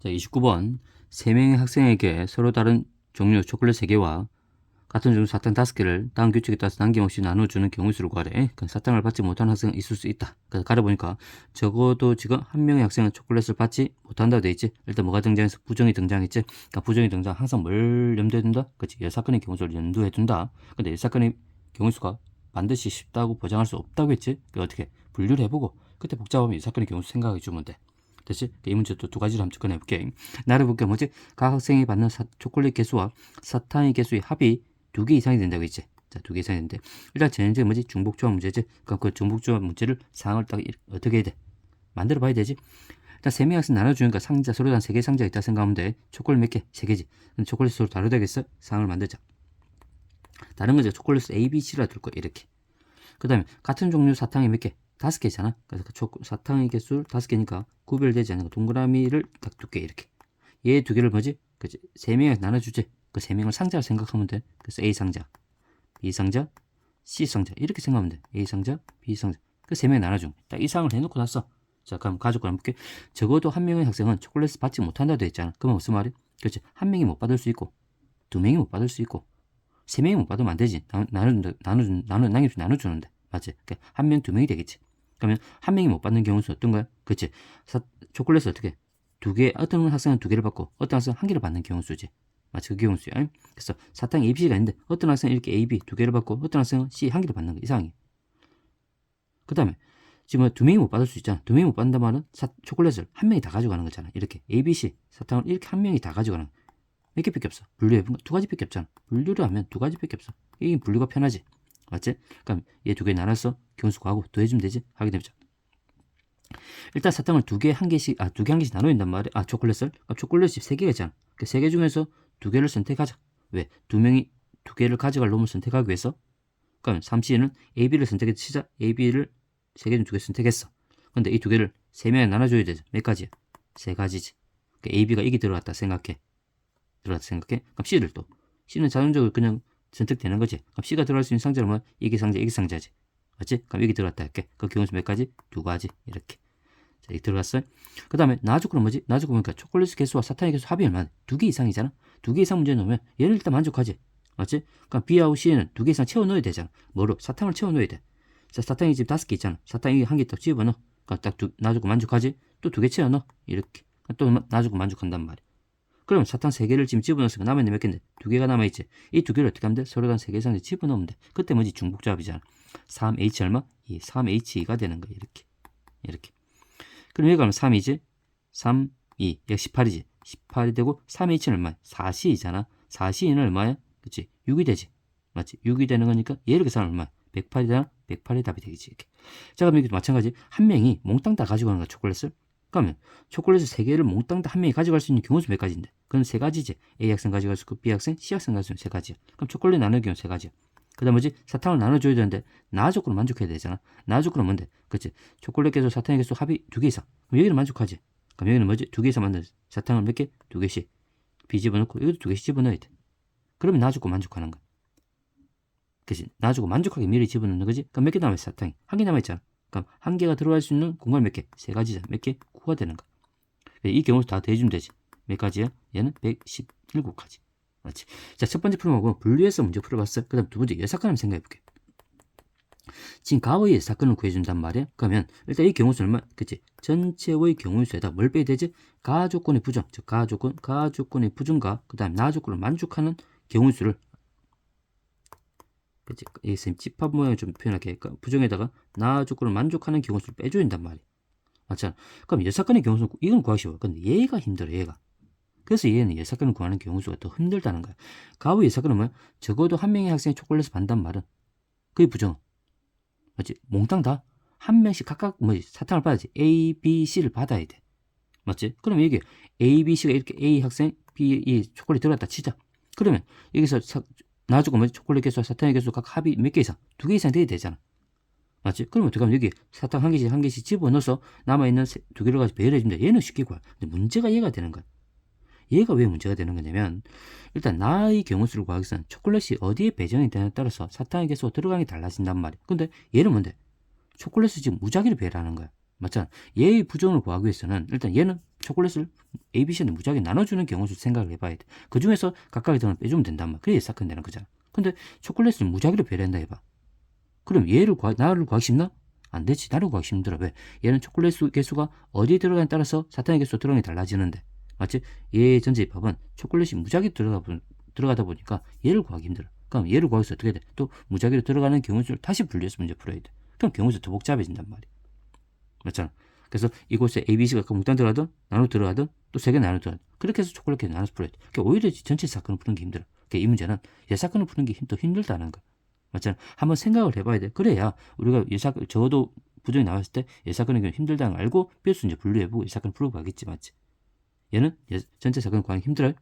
자, 29번. 3명의 학생에게 서로 다른 종류 초콜릿 3개와 같은 종류 사탕 5개를 다음 규칙에 따라서 남김없이 나눠주는 경우 수를 구하래. 그 사탕을 받지 못하는 학생은 있을 수 있다. 그래서 가려보니까 적어도 지금 한 명의 학생은 초콜릿을 받지 못한다고 돼 있지. 일단 뭐가 등장해서 부정이 등장했지. 그러니까 부정이 등장 항상 뭘 염두에 둔다? 그렇지. 여사건의 경우 수를 염두에 둔다. 근데 여사건의 경우 수가 반드시 쉽다고 보장할 수 없다고 했지. 그 어떻게 분류를 해보고 그때 복잡하면 여사건의 경우 수 생각해 주면 돼. 됐지? 이 문제 또두 가지를 한번 접근해 볼게. 나를 볼게 뭐지? 각 학생이 받는 사- 초콜릿 개수와 사탕의 개수의 합이 두 개 이상이 된다고 했지. 자, 두 개 이상이 되는데 일단 전형적인 뭐지? 중복조합 문제지. 그럼 그 중복조합 문제를 상황을 딱 이- 어떻게 해야 돼? 만들어 봐야 되지. 일단 세 학생 나눠주니까 상자 서로 한 세 개 상자가 있다 생각하면 돼. 초콜릿 몇 개? 세 개지. 근데 초콜릿 서로 다르다겠어? 상황을 만들자. 다른 거죠. 초콜릿 A, B, C라 둘 거 이렇게. 그 다음에 같은 종류 사탕이 몇 개? 다섯 개잖아. 그래서 그 초, 사탕의 개수 다섯 개니까 구별되지 않는 거 동그라미를 딱두개 이렇게. 얘 두 개를 뭐지? 그지? 세 명에 나눠주지. 그 세 명을 상자로 생각하면 돼. 그래서 A 상자, B 상자, C 상자 이렇게 생각하면 돼. A 상자, B 상자. 그 세 명에 나눠준. 딱이 상을 해놓고 났어. 자, 그럼 한번 볼게. 적어도 한 명의 학생은 초콜릿을 받지 못한다 돼 있잖아. 그러면 무슨 말이? 그렇지. 한 명이 못 받을 수 있고, 두 명이 못 받을 수 있고, 세 명이 못 받으면 안 되지. 나- 나눠준다, 나눠준, 나눠, 나눠, 나눠주는데. 맞지? 그러니까 한 명, 두 명이 되겠지. 그러면 한 명이 못 받는 경우는 어떤 거야? 그렇지. 사, 초콜릿을 어떻게? 두 개, 어떤 학생은 두 개를 받고, 어떤 학생은 한 개를 받는 경우 수지. 맞지? 그 경우 수야. 그래서 사탕 A, B, C가 있는데, 어떤 학생은 이렇게 A, B 두 개를 받고, 어떤 학생은 C 한 개를 받는 거 이상해. 그 다음에, 지금 두 명이 못 받을 수 있잖아. 두 명이 못 받는다 말은 사, 초콜릿을 한 명이 다 가져가는 거잖아. 이렇게 A, B, C 사탕을 이렇게 한 명이 다 가져가는 거. 몇 개밖에 없어. 분류해본 거두 가지밖에 없잖아. 분류를 하면 두 가지밖에 없어. 이게 분류가 편하지. 맞지? 그럼 얘 두 개 나눠서 경수 구하고 더해주면 되지? 하게 되죠. 일단 사탕을 두 개, 한 개씩, 아, 두 개, 한 개씩 나눠야 된단 말이야. 아, 초콜릿을? 그럼 초콜릿이 세 개가 있잖아. 그 세 개 중에서 두 개를 선택하자. 왜? 두 명이 두 개를 가져갈 놈을 선택하기 위해서. 그럼 3C는 AB를 선택해서 치자. AB를 세 개 중 두 개 선택했어. 근데 이 두 개를 세 명에 나눠줘야 되죠. 몇 가지야? 세 가지지. 그러니까 AB가 이게 들어갔다 생각해. 들어갔다 생각해. 그럼 C를 또. C는 자동적으로 그냥 선택되는 거지. 그럼 C가 들어갈 수 있는 상자는 뭐? 이게 상자, 이게 상자지. 맞지? 그럼 여기 들어갔다 할게. 그 경우수 몇 가지? 두 가지. 이렇게. 자, 여기 들어갔어요. 그 다음에 나주구는 뭐지? 나주구 보니까 초콜릿 개수와 사탕의 개수 합이 얼마나? 두 개 이상이잖아? 두 개 이상 문제 넣으면 얘는 일단 만족하지. 맞지? 그럼 B하고 C는 두 개 이상 채워 넣어야 되잖아. 뭐로? 사탕을 채워 넣어야 돼. 자, 사탕이 지금 다섯 개 있잖아. 사탕이 한 개 딱 집어 넣어. 그럼 딱 두, 놔주고 만족하지? 또 두 개 채워 넣어. 이렇게. 또 놔주고 만족한단 말이야. 그러면 사탕 세 개를 지금 집어넣었으니까 남아있는 몇 개인데? 두 개가 남아있지. 이 두 개를 어떻게 하면 돼? 서로 한세 개 이상 집어넣으면 돼. 그때 뭐지? 중복조합이잖아. 3H 얼마? 이 3H가 되는 거야. 이렇게. 이렇게. 그럼 여기 가면 3이지? 3, 2. 여기 18이지? 18이 되고 3H는 얼마야? 4C이잖아. 4C는 얼마야? 그치? 6이 되지. 맞지? 6이 되는 거니까 얘를 계산하면 얼마야? 108이다? 108이 답이 되겠지. 이렇게. 자, 그럼 여기도 마찬가지. 한 명이 몽땅 다 가지고 가는 거야, 초콜릿을. 그러면 초콜릿을 세 개를 몽땅 다 한 명이 가져갈 수 있는 경우수 몇 가지인데? 그건 세 가지지. A 학생 가져갈 수 있고 B 학생, C 학생 가져갈 수 있는 세 가지야. 그럼 초콜릿 나누는 경우 세 가지야. 그 다음 뭐지? 사탕을 나눠줘야 되는데 나 조건을 만족해야 되잖아. 나 조건은 뭔데? 그치? 초콜릿 개수, 사탕의 개수 합이 두 개 이상. 그럼 여기는 만족하지. 그럼 여기는 뭐지? 두 개 이상 만든 사탕을 몇 개? 두 개씩. B 집어넣고 여기도 두 개씩 집어넣어야 돼. 그러면 나 조건 만족하는 거야. 그치? 나 조건 만족하게 미리 집어넣는 거지? 그럼 몇 개 남아있어? 사탕이. 한 개 남아있잖아. 그럼 한 개가 들어갈 수 있는 공간 몇 개? 세 가지잖아. 몇 개? 9가 되는 거야. 이 경우 다 대주면 되지. 몇 가지야? 얘는 117가지. 맞지? 자, 첫 번째 풀어보고 분류해서 문제 풀어봤어. 그 다음 두 번째 한번 생각해볼게. 지금 가의 사건을 구해준단 말이야. 그러면 일단 이 경우수 얼마? 그치? 전체의 경우수에다 뭘 빼야 되지? 가조건의 부정, 즉 가조건, 가조건의 부정과 그 다음 나조건을 만족하는 경우수를 그치? 이 쌤 집합 모양을 좀 표현할게. 그러니까 부정에다가 나조건을 만족하는 경우수를 빼줘야 된단 말이야. 맞잖아. 그럼 여사건의 경우수는 이건 구하기 쉬워. 근데 얘가 힘들어, 얘가. 그래서 얘는 예사건을 구하는 경우 수가 더 힘들다는 거야. 가후 예사건은 뭐야? 적어도 한 명의 학생이 초콜릿을 받는단 말은 그게 부정. 맞지? 몽땅 다 한 명씩 각각 뭐 사탕을 받아야지. A, B, C를 받아야 돼. 맞지? 그러면 이게 A, B, C가 이렇게 A 학생, B, 이 초콜릿 들어갔다 치자. 그러면 여기서 사, 나주고 뭐 초콜릿 개수, 사탕의 개수 각 합이 몇 개 이상? 두 개 이상 돼야 되잖아. 맞지? 그러면 어떻게 하면 여기 사탕 한 개씩 한 개씩 집어넣어서 남아있는 세- 두 개를 가지고 배열해준다. 얘는 쉽게 구할. 근데 문제가 얘가 되는 거야. 얘가 왜 문제가 되는 거냐면 일단 나의 경우수를 구하기 위해서는 초콜릿이 어디에 배정이 되냐에 따라서 사탕의 개수가 들어가는 게 달라진단 말이야. 근데 얘는 뭔데? 초콜릿을 지금 무작위로 배열하는 거야. 맞잖아. 얘의 부정을 구하기 위해서는 일단 얘는 초콜릿을 A, B, C한테 무지하게 나눠주는 경우를 생각을 해봐야 돼. 그 중에서 각각의 돈을 빼주면 된단 말이야. 그래야 사건 되는 거잖아. 근데 초콜릿을 무지하게로 배려한다 해봐. 그럼 얘를 구하, 나를 구하기 쉽나? 안 되지. 나를 구하기 힘들어. 왜? 얘는 초콜릿 수, 개수가 어디에 들어가냐에 따라서 사탕의 개수 들어가는 게 달라지는데. 맞지? 얘의 전제입합은 초콜릿이 무지하게 들어가, 보- 들어가다 보니까 얘를 구하기 힘들어. 그럼 얘를 구하기 위해서 어떻게 돼? 또 무지하게로 들어가는 경우수를 다시 분리해서 문제 풀어야 돼. 그럼 경우수 더 복잡해진단 말이야. 맞잖아. 그래서 이곳에 A, B, C가 그 몽땅 들어가든 나눠 들어가든 또 세 개 나눠 들어가든 그렇게 해서 초콜릿 개수 나눠서 풀어야 돼. 그러니까 오히려 전체 사건을 푸는 게 힘들어. 그러니까 이 문제는 얘 사건을 푸는 게 힘- 더 힘들다는 거야. 맞잖아. 한번 생각을 해봐야 돼. 그래야 우리가 이 사건 적어도 부정이 나왔을 때이 사건의 경우 힘들다는 걸 알고 필수 이제 분류해보고 이 사건을 풀어가겠지 맞지? 얘는 얘 전체 사건 구하기 힘들어요.